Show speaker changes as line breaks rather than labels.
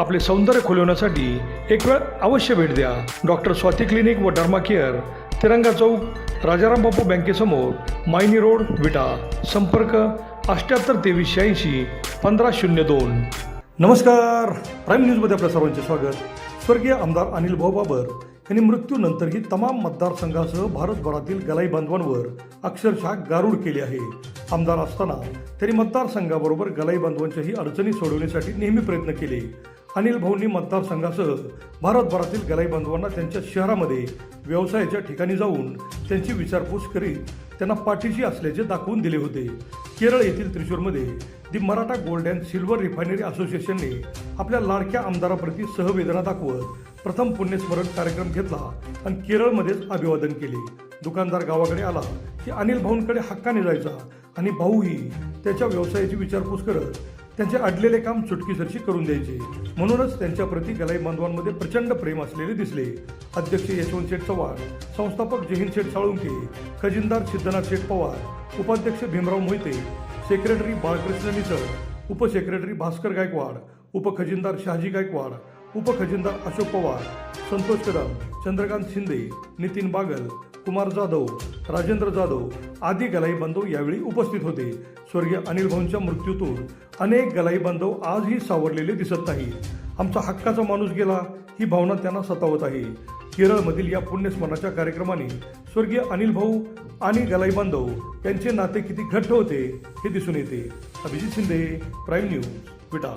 आपले सौंदर्य खुलवण्यासाठी एक वेळ अवश्य भेट द्या. डॉक्टर स्वाती क्लिनिक व डर्मा केअर तिरंगा चौक राजाराम बापू बँकेसमोर मायनी रोड विटा. संपर्क अष्ट्याहत्तर तेवीस शहाऐंशी पंधरा शून्य दोन. नमस्कार. प्राईम न्यूजमध्ये आपल्या सर्वांचे स्वागत. स्वर्गीय आमदार अनिल भाऊ बाबर यांनी मृत्यूनंतरही तमाम मतदारसंघासह भारतभरातील गलाई बांधवांवर अक्षरशः गारूड केले आहे. आमदार असताना त्यांनी मतदारसंघाबरोबर गलाई बांधवांच्याही अडचणी सोडवण्यासाठी नेहमी प्रयत्न केले. अनिल भाऊंनी मतदारसंघासह भारतभरातील गलाई बांधवांना त्यांच्या शहरामध्ये व्यवसायाच्या ठिकाणी जाऊन त्यांची विचारपूस करीत त्यांना पाठीशी असल्याचे दाखवून दिले होते. केरळ येथील त्रिशूरमध्ये the Maratha gold and silver refinery असोसिएशनने आपल्या लाडक्या आमदाराप्रती सहवेदना दाखवत प्रथम पुण्यस्मरण कार्यक्रम घेतला आणि केरळमध्येच अभिवादन केले. दुकानदार गावाकडे आला की अनिल भाऊंकडे हक्काने जायचा आणि भाऊही त्याच्या व्यवसायाची विचारपूस करत त्यांचे अडलेले काम चुटकीसरशी करून द्यायचे. म्हणूनच त्यांच्याप्रती गलाई बांधवांमध्ये प्रचंड प्रेम असलेले दिसले. अध्यक्ष यशवंत शेठ चव्हाण संस्थापक जहीन शेठ साळुंके खजिनदार सिद्धनाथ शेठ पवार उपाध्यक्ष भीमराव मोहिते सेक्रेटरी बाळकृष्ण निसळ उपसेक्रेटरी भास्कर गायकवाड उपखजिनदार शहाजी गायकवाड उपखजिनदार अशोक पवार संतोष कदम चंद्रकांत शिंदे नितीन बागल कुमार जाधव राजेंद्र जाधव आदी गलाई बांधव यावेळी उपस्थित होते. स्वर्गीय अनिल भाऊंच्या मृत्यूतून अनेक गलाई बांधव आजही सावरलेले दिसत नाही आमचा हक्काचा माणूस गेला ही भावना त्यांना सतावत आहे. केरळमधील या पुण्यस्मरणाच्या कार्यक्रमाने स्वर्गीय अनिल भाऊ आणि गलाई बांधव यांचे नाते किती घट्ट होते हे दिसून येते. Abhijit Shinde prime news Vita.